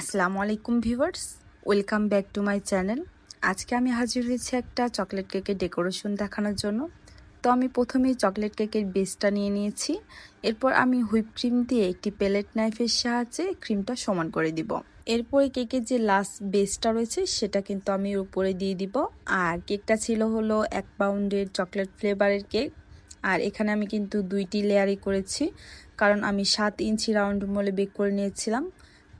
আসসালামু আলাইকুম viewers, welcome back to my channel. আজকে আমি হাজির হয়েছি একটা চকলেট কেকের ডেকোরেশন দেখানোর জন্য। তো আমি প্রথমেই চকলেট কেকের বেসটা নিয়ে নিয়েছি। এরপর আমি হুইপ ক্রিম দিয়ে একটি প্যালেট নাইফের সাহায্যে ক্রিমটা সমান করে দিব। এরপরে কেকের যে লাস্ট বেসটা রয়েছে, সেটা কিন্তু আমি উপরে দিয়ে দিব। আর কেকটা ছিল হলো এক পাউন্ডের চকলেট ফ্লেভারের কেক। আর এখানে আমি কিন্তু দুইটি লেয়ারই করেছি, কারণ আমি সাত ইঞ্চি রাউন্ড মলে বেক করে নিয়েছিলাম।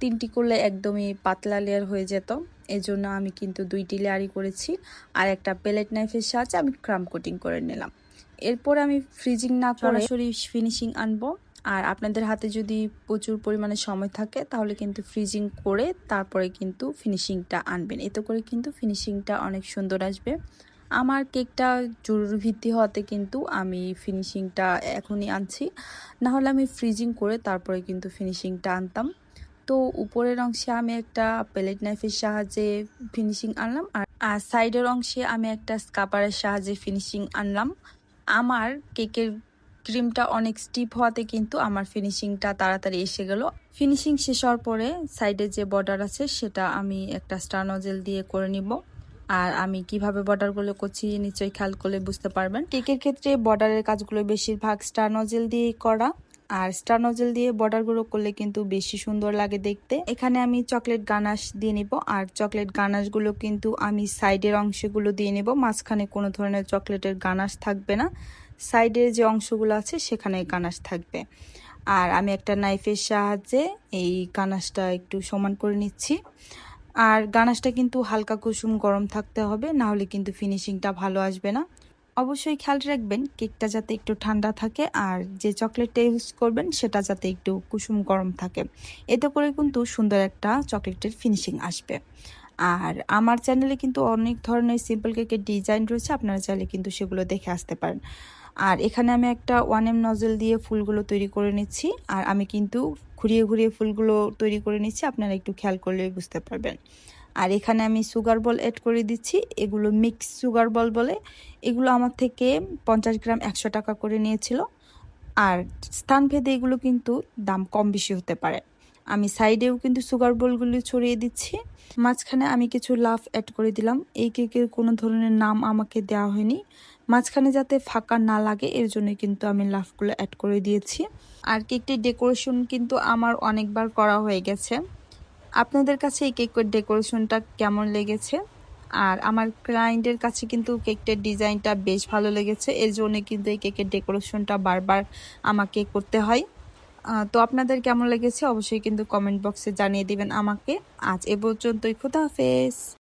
তিনটি করলে একদমই পাতলা লেয়ার হয়ে যেত। এই জন্য আমি কিন্তু দুইটি লেয়ারই করেছি। আর একটা প্লেট নাইফের সাহায্যে আমি ক্রাম কোটিং করে নিলাম। এরপর আমি ফ্রিজিং না করে সরাসরি ফিনিশিং আনব। আর আপনাদের হাতে যদি প্রচুর পরিমাণে সময় থাকে তাহলে কিন্তু ফ্রিজিং করে তারপরে কিন্তু ফিনিশিংটা আনবেন। এতে করে কিন্তু ফিনিশিংটা অনেক সুন্দর আসবে। আমার কেকটা জরুরি ভিত্তি হওয়াতে কিন্তু আমি ফিনিশিংটা এখনই আনছি। না হলে আমি ফ্রিজিং করে তারপরে কিন্তু ফিনিশিংটা আনতাম। তো উপরের অংশে আমি একটা প্লেট নাইফের সাহায্যে ফিনিশিং আনলাম আর আর সাইডের অংশে আমি একটা স্কাপারের সাহায্যে ফিনিশিং আনলাম। আমার কেকের ক্রিমটা অনেক স্টিপ হওয়াতে কিন্তু আমার ফিনিশিংটা তাড়াতাড়ি এসে গেল। ফিনিশিং শেষ হওয়ার পরে সাইডে যে বর্ডার আছে সেটা আমি একটা স্টার নজেল দিয়ে করে নিব। আর আমি কীভাবে বর্ডারগুলো করছি নিশ্চয়ই খেয়াল করলে বুঝতে পারবেন। কেকের ক্ষেত্রে বর্ডারের কাজগুলো বেশিরভাগ স্টার নজেল দিয়েই করা। আর স্টার নজেল দিয়ে বর্ডারগুলো করলে কিন্তু বেশি সুন্দর লাগে দেখতে। এখানে আমি চকলেট গানাশ দিয়ে নিব, আর চকলেট গানাশগুলো কিন্তু আমি সাইডের অংশগুলো দিয়ে নেব। মাঝখানে কোনো ধরনের চকলেটের গানাশ থাকবে না। সাইডের যে অংশগুলো আছে সেখানে গানাশ থাকবে। আর আমি একটা নাইফের সাহায্যে এই গানাশটা একটু সমান করে নিচ্ছি। আর গানাশটা কিন্তু হালকা কুসুম গরম থাকতে হবে না হলে কিন্তু ফিনিশিংটা ভালো আসবে না। অবশ্যই খেয়াল রাখবেন, কেকটা যাতে একটু ঠান্ডা থাকে আর যে চকলেটটা ইউজ করবেন সেটা যাতে একটু কুসুম গরম থাকে। এতে করে কিন্তু সুন্দর একটা চকলেটের ফিনিশিং আসবে। আর আমার চ্যানেলে কিন্তু অনেক ধরনের সিম্পল কেকের ডিজাইন রয়েছে, আপনারা চাইলে কিন্তু সেগুলো দেখে আসতে পারেন। আর এখানে আমি একটা ওয়ান এম নজল দিয়ে ফুলগুলো তৈরি করে নিচ্ছি আর আমি কিন্তু ঘুরিয়ে ঘুরিয়ে ফুলগুলো তৈরি করে নিচ্ছি, আপনারা একটু খেয়াল করলে বুঝতে পারবেন। আর এখানে আমি সুগার বল অ্যাড করে দিচ্ছি। এগুলো মিক্স সুগার বল বলে। এগুলো আমার থেকে পঞ্চাশ গ্রাম একশো টাকা করে নিয়েছিল। আর স্থানভেদে এগুলো কিন্তু দাম কম বেশি হতে পারে। আমি সাইডেও কিন্তু সুগার বলগুলি ছড়িয়ে দিচ্ছি। মাঝখানে আমি কিছু লাভ অ্যাড করে দিলাম। এই কেকের কোনো ধরনের নাম আমাকে দেওয়া হয়নি। মাঝখানে যাতে ফাঁকা না লাগে, এর জন্য কিন্তু আমি লাভগুলো অ্যাড করে দিয়েছি। আর কেকটির ডেকোরেশন কিন্তু আমার অনেকবার করা হয়ে গেছে। আপনাদের কাছে এই কেকের ডেকোরেশনটা কেমন লেগেছে? আর আমার ক্লায়েন্টের কাছে কিন্তু কেকটার ডিজাইনটা বেশ ভালো লেগেছে। এর জন্য কিন্তু এই কেকের ডেকোরেশনটা বারবার আমাকে করতে হয়। তো আপনাদের কেমন লেগেছে? অবশ্যই কিন্তু কমেন্ট বক্সে জানিয়ে দিবেন আমাকে। আজ এ পর্যন্তই। খুদা হাফেজ।